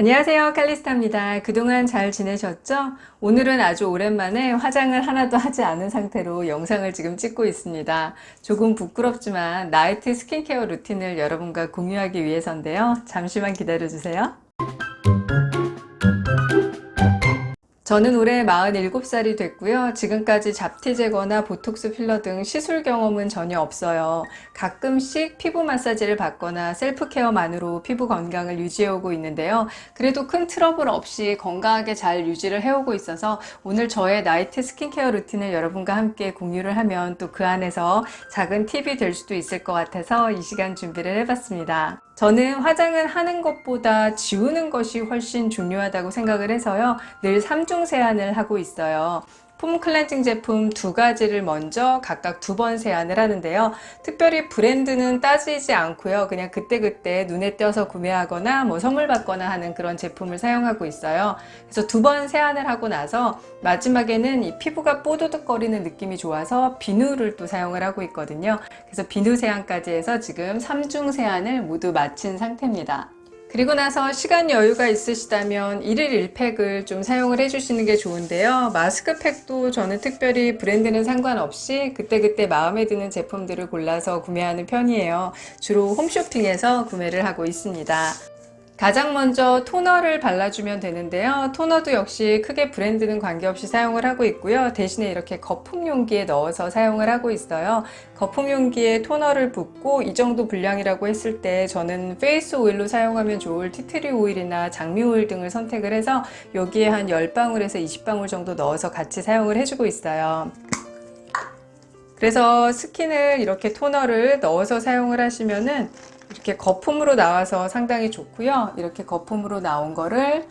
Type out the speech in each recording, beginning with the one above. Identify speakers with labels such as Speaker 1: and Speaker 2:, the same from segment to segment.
Speaker 1: 안녕하세요. 칼리스타입니다. 그동안 잘 지내셨죠? 오늘은 아주 오랜만에 화장을 하나도 하지 않은 상태로 영상을 지금 찍고 있습니다. 조금 부끄럽지만 나이트 스킨케어 루틴을 여러분과 공유하기 위해서인데요. 잠시만 기다려주세요. 저는 올해 47살이 됐고요. 지금까지 잡티 제거나 보톡스 필러 등 시술 경험은 전혀 없어요. 가끔씩 피부 마사지를 받거나 셀프 케어만으로 피부 건강을 유지해오고 있는데요. 그래도 큰 트러블 없이 건강하게 잘 유지를 해오고 있어서 오늘 저의 나이트 스킨케어 루틴을 여러분과 함께 공유를 하면 또 그 안에서 작은 팁이 될 수도 있을 것 같아서 이 시간 준비를 해봤습니다. 저는 화장을 하는 것보다 지우는 것이 훨씬 중요하다고 생각을 해서요. 늘 3중 세안을 하고 있어요. 폼 클렌징 제품 두 가지를 먼저 각각 두 번 세안을 하는데요. 특별히 브랜드는 따지지 않고요. 그냥 그때그때 눈에 띄어서 구매하거나 뭐 선물 받거나 하는 그런 제품을 사용하고 있어요. 그래서 두 번 세안을 하고 나서 마지막에는 이 피부가 뽀드득거리는 느낌이 좋아서 비누를 또 사용을 하고 있거든요. 그래서 비누 세안까지 해서 지금 3중 세안을 모두 마친 상태입니다. 그리고 나서 시간 여유가 있으시다면 1일 1팩을 좀 사용을 해주시는 게 좋은데요. 마스크팩도 저는 특별히 브랜드는 상관없이 그때그때 마음에 드는 제품들을 골라서 구매하는 편이에요. 주로 홈쇼핑에서 구매를 하고 있습니다. 가장 먼저 토너를 발라주면 되는데요. 토너도 역시 크게 브랜드는 관계없이 사용을 하고 있고요. 대신에 이렇게 거품 용기에 넣어서 사용을 하고 있어요. 거품 용기에 토너를 붓고 이 정도 분량이라고 했을 때 저는 페이스 오일로 사용하면 좋을 티트리 오일이나 장미 오일 등을 선택을 해서 여기에 한 10방울에서 20방울 정도 넣어서 같이 사용을 해주고 있어요. 그래서 스킨을 이렇게 토너를 넣어서 사용을 하시면은 이렇게 거품으로 나와서 상당히 좋고요. 이렇게 거품으로 나온 거를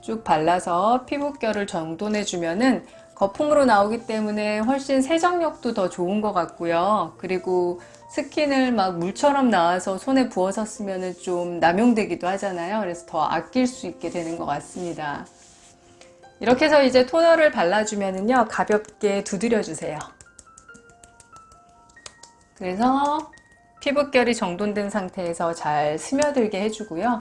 Speaker 1: 쭉 발라서 피부결을 정돈해 주면은 거품으로 나오기 때문에 훨씬 세정력도 더 좋은 것 같고요. 그리고 스킨을 막 물처럼 나와서 손에 부어서 쓰면은 좀 남용되기도 하잖아요. 그래서 더 아낄 수 있게 되는 것 같습니다. 이렇게 해서 이제 토너를 발라주면은요, 가볍게 두드려 주세요. 그래서 피부결이 정돈된 상태에서 잘 스며들게 해주고요.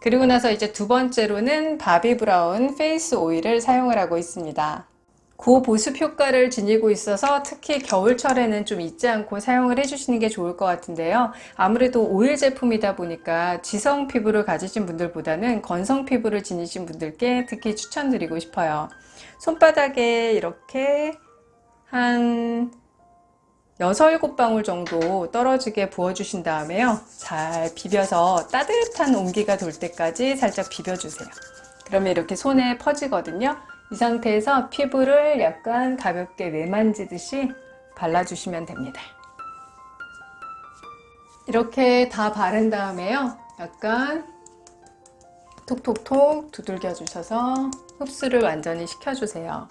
Speaker 1: 그리고 나서 이제 두 번째로는 바비 브라운 페이스 오일을 사용을 하고 있습니다. 고보습 효과를 지니고 있어서 특히 겨울철에는 좀 잊지 않고 사용을 해주시는 게 좋을 것 같은데요. 아무래도 오일 제품이다 보니까 지성 피부를 가지신 분들보다는 건성 피부를 지니신 분들께 특히 추천드리고 싶어요. 손바닥에 이렇게 한 6, 7방울 정도 떨어지게 부어주신 다음에요. 잘 비벼서 따뜻한 온기가 돌 때까지 살짝 비벼주세요. 그러면 이렇게 손에 퍼지거든요. 이 상태에서 피부를 약간 가볍게 내만지듯이 발라주시면 됩니다. 이렇게 다 바른 다음에요. 약간 톡톡톡 두들겨 주셔서 흡수를 완전히 시켜주세요.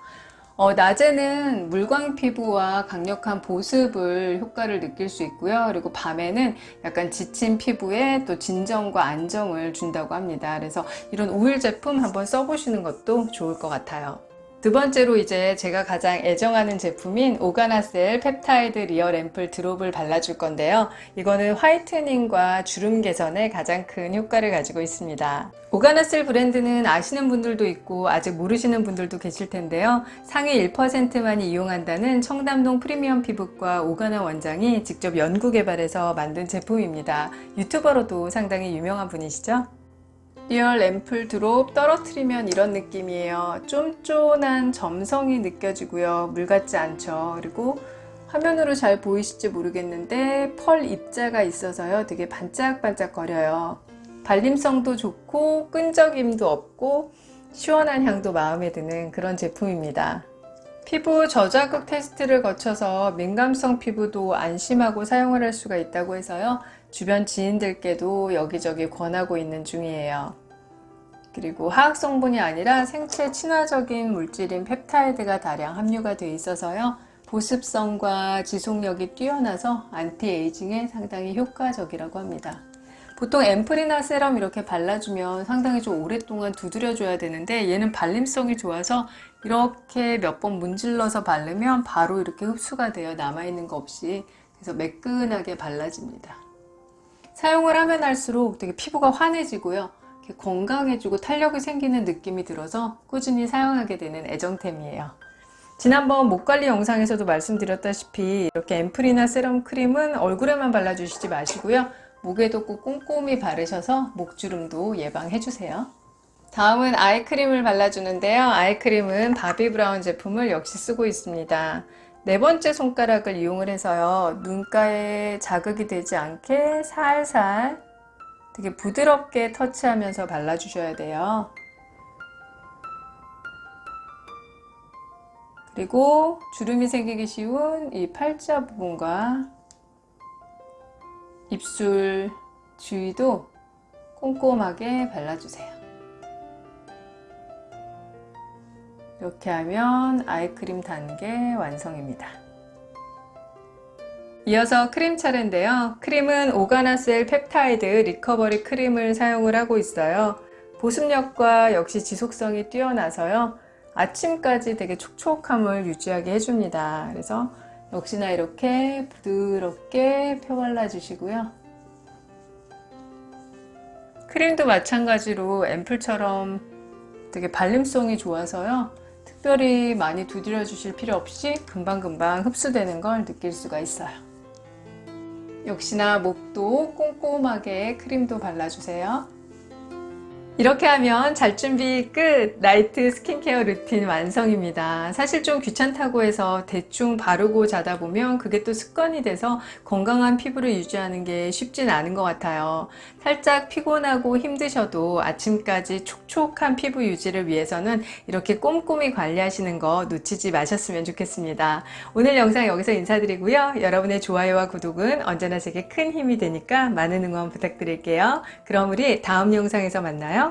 Speaker 1: 어, 낮에는 물광 피부와 강력한 보습을 효과를 느낄 수 있고요. 그리고 밤에는 약간 지친 피부에 또 진정과 안정을 준다고 합니다. 그래서 이런 오일 제품 한번 써보시는 것도 좋을 것 같아요. 두 번째로 이제 제가 가장 애정하는 제품인 오가나셀 펩타이드 리얼 앰플 드롭을 발라줄 건데요. 이거는 화이트닝과 주름 개선에 가장 큰 효과를 가지고 있습니다. 오가나셀 브랜드는 아시는 분들도 있고 아직 모르시는 분들도 계실 텐데요. 상위 1%만이 이용한다는 청담동 프리미엄 피부과 오가나 원장이 직접 연구 개발해서 만든 제품입니다. 유튜버로도 상당히 유명한 분이시죠? 리얼 앰플 드롭 떨어뜨리면 이런 느낌이에요. 쫀쫀한 점성이 느껴지고요. 물 같지 않죠. 그리고 화면으로 잘 보이실지 모르겠는데 펄 입자가 있어서요. 되게 반짝반짝 거려요. 발림성도 좋고 끈적임도 없고 시원한 향도 마음에 드는 그런 제품입니다. 피부 저자극 테스트를 거쳐서 민감성 피부도 안심하고 사용을 할 수가 있다고 해서요. 주변 지인들께도 여기저기 권하고 있는 중이에요. 그리고 화학 성분이 아니라 생체 친화적인 물질인 펩타이드가 다량 함유가 되어 있어서요. 보습성과 지속력이 뛰어나서 안티에이징에 상당히 효과적이라고 합니다. 보통 앰플이나 세럼 이렇게 발라주면 상당히 좀 오랫동안 두드려줘야 되는데 얘는 발림성이 좋아서 이렇게 몇 번 문질러서 바르면 바로 이렇게 흡수가 되어 남아있는 거 없이 그래서 매끈하게 발라집니다. 사용을 하면 할수록 되게 피부가 환해지고요. 건강해지고 탄력이 생기는 느낌이 들어서 꾸준히 사용하게 되는 애정템이에요. 지난번 목 관리 영상에서도 말씀드렸다시피 이렇게 앰플이나 세럼 크림은 얼굴에만 발라주시지 마시고요. 목에도 꼭 꼼꼼히 바르셔서 목주름도 예방해주세요. 다음은 아이크림을 발라주는데요. 아이크림은 바비 브라운 제품을 역시 쓰고 있습니다. 네 번째 손가락을 이용을 해서요. 눈가에 자극이 되지 않게 살살 되게 부드럽게 터치하면서 발라주셔야 돼요. 그리고 주름이 생기기 쉬운 이 팔자 부분과 입술 주위도 꼼꼼하게 발라주세요. 이렇게 하면 아이크림 단계 완성입니다. 이어서 크림 차례인데요. 크림은 오가나셀 펩타이드 리커버리 크림을 사용을 하고 있어요. 보습력과 역시 지속성이 뛰어나서요. 아침까지 되게 촉촉함을 유지하게 해줍니다. 그래서 역시나 이렇게 부드럽게 펴발라 주시고요. 크림도 마찬가지로 앰플처럼 되게 발림성이 좋아서요. 특별히 많이 두드려 주실 필요 없이 금방금방 흡수되는 걸 느낄 수가 있어요. 역시나 목도 꼼꼼하게 크림도 발라주세요. 이렇게 하면 잘 준비 끝! 나이트 스킨케어 루틴 완성입니다. 사실 좀 귀찮다고 해서 대충 바르고 자다 보면 그게 또 습관이 돼서 건강한 피부를 유지하는 게 쉽진 않은 것 같아요. 살짝 피곤하고 힘드셔도 아침까지 촉촉한 피부 유지를 위해서는 이렇게 꼼꼼히 관리하시는 거 놓치지 마셨으면 좋겠습니다. 오늘 영상 여기서 인사드리고요. 여러분의 좋아요와 구독은 언제나 제게 큰 힘이 되니까 많은 응원 부탁드릴게요. 그럼 우리 다음 영상에서 만나요.